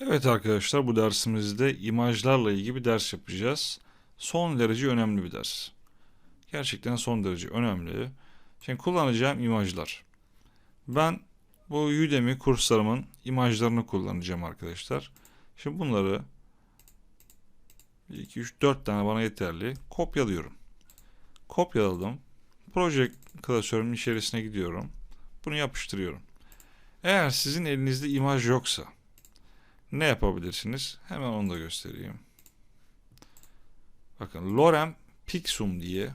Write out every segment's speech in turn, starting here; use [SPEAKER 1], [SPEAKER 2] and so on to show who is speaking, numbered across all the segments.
[SPEAKER 1] Evet arkadaşlar bu dersimizde imajlarla ilgili bir ders yapacağız. Son derece önemli bir ders. Gerçekten son derece önemli. Şimdi kullanacağım imajlar. Ben bu Udemy kurslarımın imajlarını kullanacağım arkadaşlar. Şimdi bunları 1, 2, 3, 4 tane bana yeterli. Kopyalıyorum. Kopyaladım. Proje klasörümün içerisine gidiyorum. Bunu yapıştırıyorum. Eğer sizin elinizde imaj yoksa ne yapabilirsiniz? Hemen onu da göstereyim. Bakın Lorem Pixum diye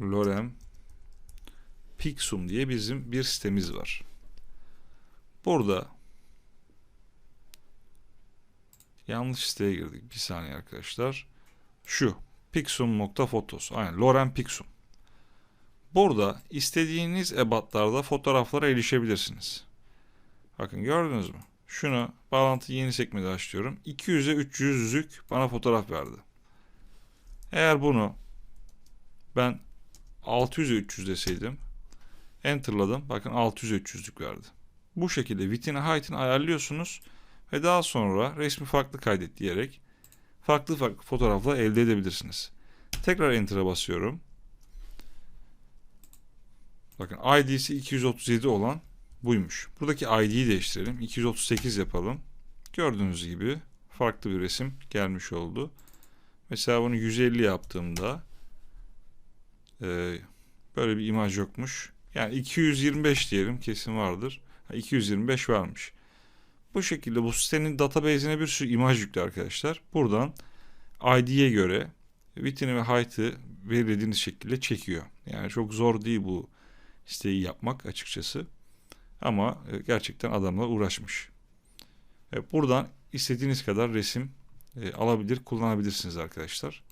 [SPEAKER 1] Lorem Pixum diye bizim bir sitemiz var. Burada yanlış siteye girdik. Bir saniye arkadaşlar. Şu pixum.photos. Aynen Lorem Pixum. Burada istediğiniz ebatlarda fotoğraflara erişebilirsiniz. Bakın gördünüz mü? Şunu bağlantı yeni sekmede açıyorum. 200'e 300'lük bana fotoğraf verdi. Eğer bunu ben 600'e 300 deseydim enterladım. Bakın 600'e 300'lük verdi. Bu şekilde width'ini height'ini ayarlıyorsunuz ve daha sonra resmi farklı kaydet diyerek farklı farklı fotoğraflar elde edebilirsiniz. Tekrar enter'a basıyorum. Bakın ID'si 237 olan buymuş. Buradaki ID'yi değiştirelim. 238 yapalım. Gördüğünüz gibi farklı bir resim gelmiş oldu. Mesela bunu 150 yaptığımda e, böyle bir imaj yokmuş. Yani 225 diyelim kesin vardır. Ha, 225 varmış. Bu şekilde bu sitenin database'ine bir sürü imaj yüklü arkadaşlar. Buradan ID'ye göre width'ini ve height'ı belirlediğiniz şekilde çekiyor. Yani çok zor değil bu siteyi yapmak açıkçası. Ama e, gerçekten adamlar uğraşmış. E, buradan istediğiniz kadar resim e, alabilir, kullanabilirsiniz arkadaşlar.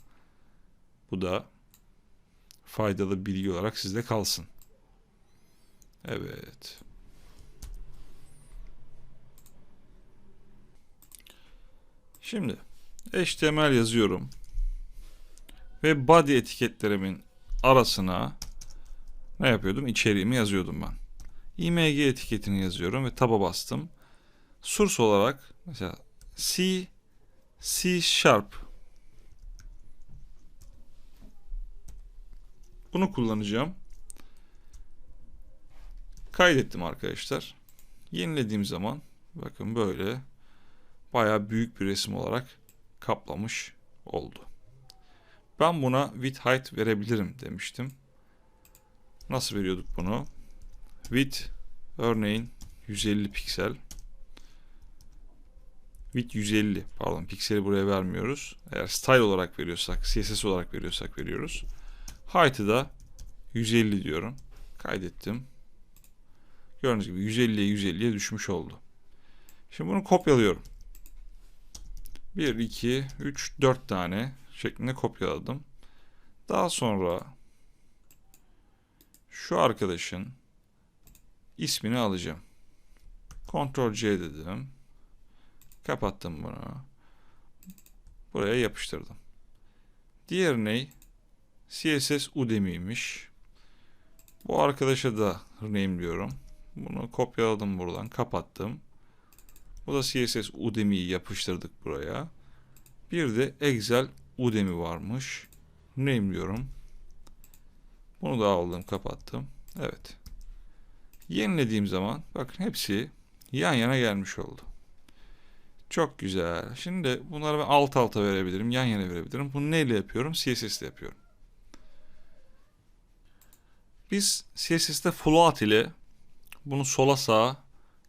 [SPEAKER 1] Bu da faydalı bilgi olarak sizde kalsın. Evet. Şimdi HTML yazıyorum. Ve body etiketlerimin arasına ne yapıyordum? İçeriğimi yazıyordum ben. İmg etiketini yazıyorum ve taba bastım. Source olarak mesela C C Sharp bunu kullanacağım. Kaydettim arkadaşlar. Yenilediğim zaman bakın böyle bayağı büyük bir resim olarak kaplamış oldu. Ben buna width height verebilirim demiştim. Nasıl veriyorduk bunu? Width örneğin 150 piksel. Width 150 pardon pikseli buraya vermiyoruz. Eğer style olarak veriyorsak CSS olarak veriyorsak veriyoruz. Height'ı da 150 diyorum. Kaydettim. Gördüğünüz gibi 150'ye 150'ye düşmüş oldu. Şimdi bunu kopyalıyorum. 1, 2, 3, 4 tane şeklinde kopyaladım. Daha sonra şu arkadaşın ismini alacağım. Ctrl C dedim. Kapattım bunu. Buraya yapıştırdım. Diğer ne? CSS Udemy'ymiş. Bu arkadaşa da name'liyorum. Bunu kopyaladım buradan. Kapattım. Bu da CSS Udemy'yi yapıştırdık buraya. Bir de Excel Udemy varmış. Name'liyorum. Bunu da aldım kapattım. Evet. Yenilediğim zaman bakın hepsi yan yana gelmiş oldu. Çok güzel. Şimdi bunları ben alt alta verebilirim. Yan yana verebilirim. Bunu neyle yapıyorum? CSS ile yapıyorum. Biz CSS'de float ile bunu sola sağa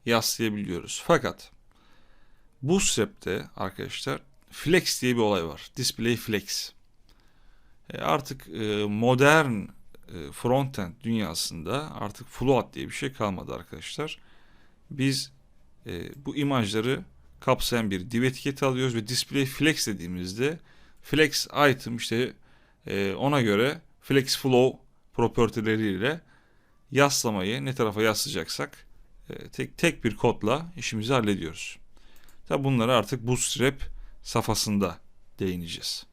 [SPEAKER 1] yaslayabiliyoruz. Fakat Bootstrap'te arkadaşlar flex diye bir olay var. Display flex. E artık e, modern frontend dünyasında artık float diye bir şey kalmadı arkadaşlar. Biz e, bu imajları kapsayan bir div etiketi alıyoruz ve display flex dediğimizde flex item işte e, ona göre flex flow propertileriyle yaslamayı ne tarafa yaslayacaksak e, tek tek bir kodla işimizi hallediyoruz. Tabi bunları artık Bootstrap safhasında değineceğiz.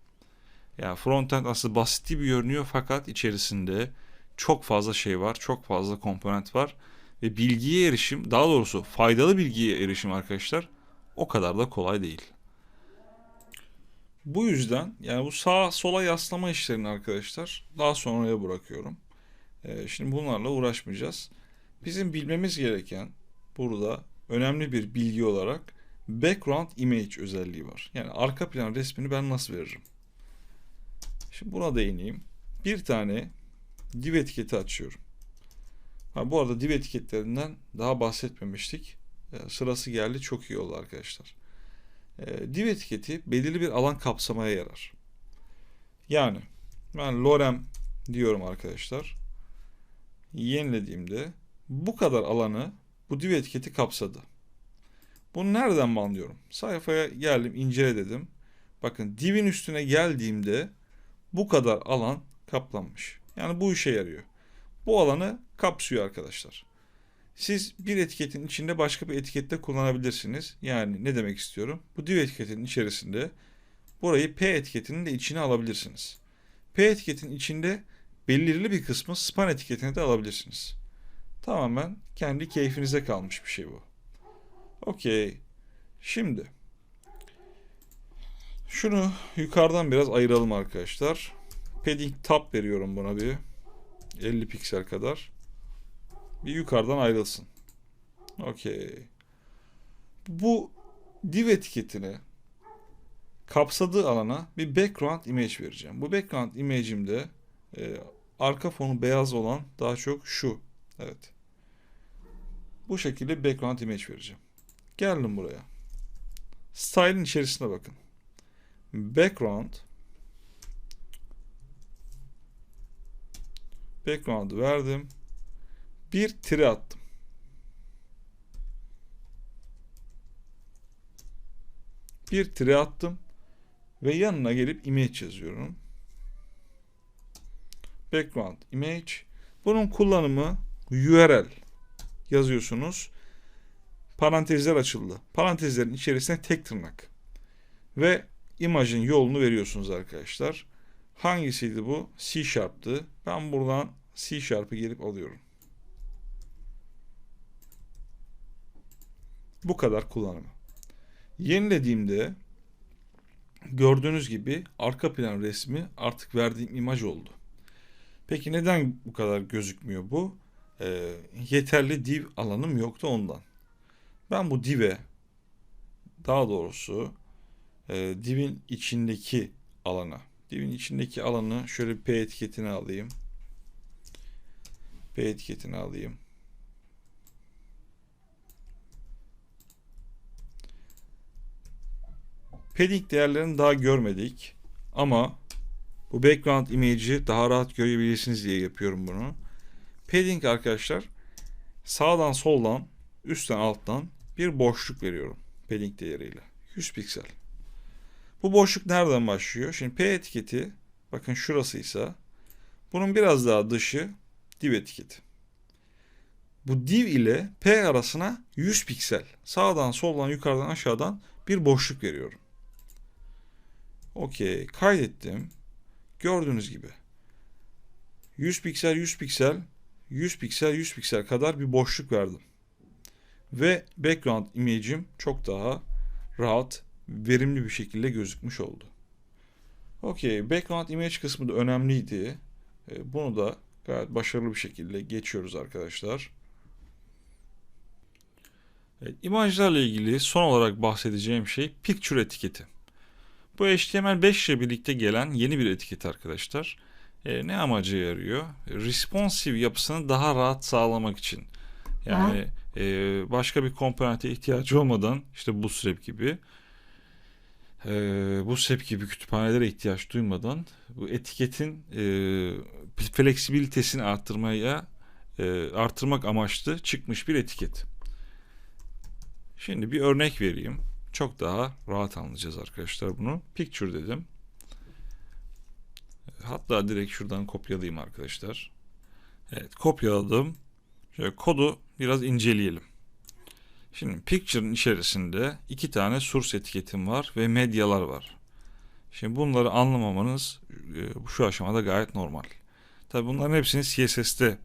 [SPEAKER 1] Yani frontend aslında basit gibi görünüyor fakat içerisinde çok fazla şey var, çok fazla komponent var ve bilgiye erişim, daha doğrusu faydalı bilgiye erişim arkadaşlar o kadar da kolay değil. Bu yüzden yani bu sağa sola yaslama işlerini arkadaşlar daha sonraya bırakıyorum. Ee, şimdi bunlarla uğraşmayacağız. Bizim bilmemiz gereken burada önemli bir bilgi olarak background image özelliği var. Yani arka plan resmini ben nasıl veririm? Şimdi buna değineyim. Bir tane div etiketi açıyorum. Ha, bu arada div etiketlerinden daha bahsetmemiştik. Ee, sırası geldi çok iyi oldu arkadaşlar. Ee, div etiketi belirli bir alan kapsamaya yarar. Yani ben lorem diyorum arkadaşlar. Yenilediğimde bu kadar alanı bu div etiketi kapsadı. Bunu nereden mi anlıyorum? Sayfaya geldim, incele dedim. Bakın divin üstüne geldiğimde bu kadar alan kaplanmış. Yani bu işe yarıyor. Bu alanı kapsıyor arkadaşlar. Siz bir etiketin içinde başka bir etikette kullanabilirsiniz. Yani ne demek istiyorum? Bu div etiketinin içerisinde burayı P etiketinin de içine alabilirsiniz. P etiketinin içinde belirli bir kısmı span etiketine de alabilirsiniz. Tamamen kendi keyfinize kalmış bir şey bu. Okey. Şimdi şunu yukarıdan biraz ayıralım arkadaşlar. Padding tab veriyorum buna bir. 50 piksel kadar. Bir yukarıdan ayrılsın. Okey. Bu div etiketine kapsadığı alana bir background image vereceğim. Bu background image'imde e, arka fonu beyaz olan daha çok şu. Evet. Bu şekilde background image vereceğim. Geldim buraya. Style'in içerisine bakın. Background Background'u verdim. Bir tire attım. Bir tire attım ve yanına gelip image yazıyorum. Background image. Bunun kullanımı URL yazıyorsunuz. Parantezler açıldı. Parantezlerin içerisine tek tırnak. Ve imajın yolunu veriyorsunuz arkadaşlar. Hangisiydi bu? C Sharp'tı. Ben buradan C Sharp'ı gelip alıyorum. Bu kadar kullanımı. Yenilediğimde gördüğünüz gibi arka plan resmi artık verdiğim imaj oldu. Peki neden bu kadar gözükmüyor bu? Ee, yeterli div alanım yoktu ondan. Ben bu div'e daha doğrusu e, divin içindeki alana divin içindeki alanı şöyle P etiketini alayım. P etiketini alayım. Padding değerlerini daha görmedik. Ama bu background image'i daha rahat görebilirsiniz diye yapıyorum bunu. Padding arkadaşlar sağdan soldan üstten alttan bir boşluk veriyorum padding değeriyle. 100 piksel. Bu boşluk nereden başlıyor? Şimdi P etiketi bakın şurasıysa bunun biraz daha dışı div etiketi. Bu div ile P arasına 100 piksel sağdan soldan yukarıdan aşağıdan bir boşluk veriyorum. Okey kaydettim. Gördüğünüz gibi 100 piksel 100 piksel 100 piksel 100 piksel kadar bir boşluk verdim. Ve background image'im çok daha rahat verimli bir şekilde gözükmüş oldu. Okey, background image kısmı da önemliydi. E, bunu da gayet başarılı bir şekilde geçiyoruz arkadaşlar. Evet, imajlarla ilgili son olarak bahsedeceğim şey picture etiketi. Bu HTML5 ile birlikte gelen yeni bir etiket arkadaşlar. E, ne amaca yarıyor? Responsive yapısını daha rahat sağlamak için. Yani e, başka bir komponente ihtiyacı olmadan işte Bootstrap gibi e, bu SEP gibi kütüphanelere ihtiyaç duymadan bu etiketin e, fleksibilitesini arttırmaya e, arttırmak amaçlı çıkmış bir etiket. Şimdi bir örnek vereyim. Çok daha rahat anlayacağız arkadaşlar bunu. Picture dedim. Hatta direkt şuradan kopyalayayım arkadaşlar. Evet kopyaladım. Şöyle kodu biraz inceleyelim. Şimdi Picture'ın içerisinde iki tane source etiketim var ve medyalar var. Şimdi bunları anlamamanız e, şu aşamada gayet normal. Tabi bunların hepsini CSS'te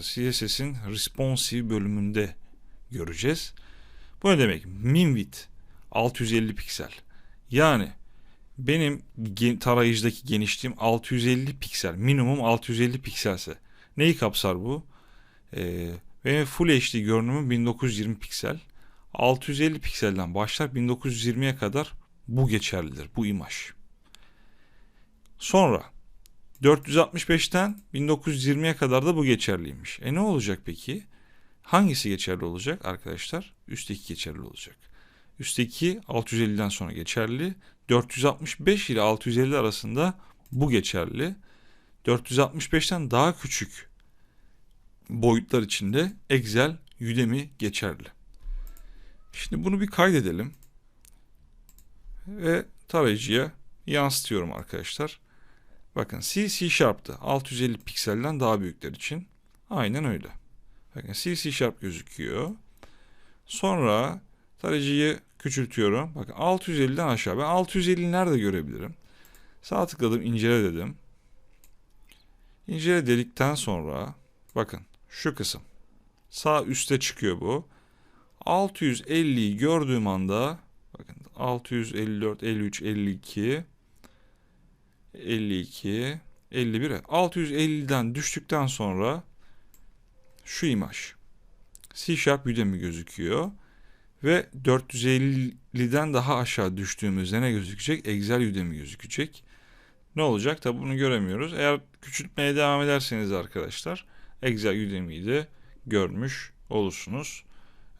[SPEAKER 1] CSS'in responsive bölümünde göreceğiz. Bu ne demek? Min width 650 piksel. Yani benim tarayıcıdaki genişliğim 650 piksel. Minimum 650 pikselse. Neyi kapsar bu? Ee, benim Full HD görünümüm 1920 piksel. 650 pikselden başlar 1920'ye kadar bu geçerlidir. Bu imaj. Sonra 465'ten 1920'ye kadar da bu geçerliymiş. E ne olacak peki? Hangisi geçerli olacak arkadaşlar? Üstteki geçerli olacak. Üstteki 650'den sonra geçerli. 465 ile 650 arasında bu geçerli. 465'ten daha küçük boyutlar içinde Excel, Udemy geçerli. Şimdi bunu bir kaydedelim. Ve tarayıcıya yansıtıyorum arkadaşlar. Bakın C C Sharp'tı. 650 pikselden daha büyükler için. Aynen öyle. Bakın C C Sharp gözüküyor. Sonra tarayıcıyı küçültüyorum. Bakın 650'den aşağı. Ben 650'yi nerede görebilirim? Sağ tıkladım, incele dedim. İncele dedikten sonra bakın şu kısım. Sağ üstte çıkıyor bu. 650'yi gördüğüm anda bakın 654, 53, 52 52 51 650'den düştükten sonra şu imaj C Sharp Udemy gözüküyor ve 450'den daha aşağı düştüğümüzde ne gözükecek? Excel Udemy gözükecek. Ne olacak? Tabi bunu göremiyoruz. Eğer küçültmeye devam ederseniz arkadaşlar Excel Udemy'yi de görmüş olursunuz.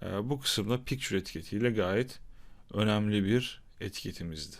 [SPEAKER 1] Ee, bu kısımda picture etiketiyle gayet önemli bir etiketimizdi.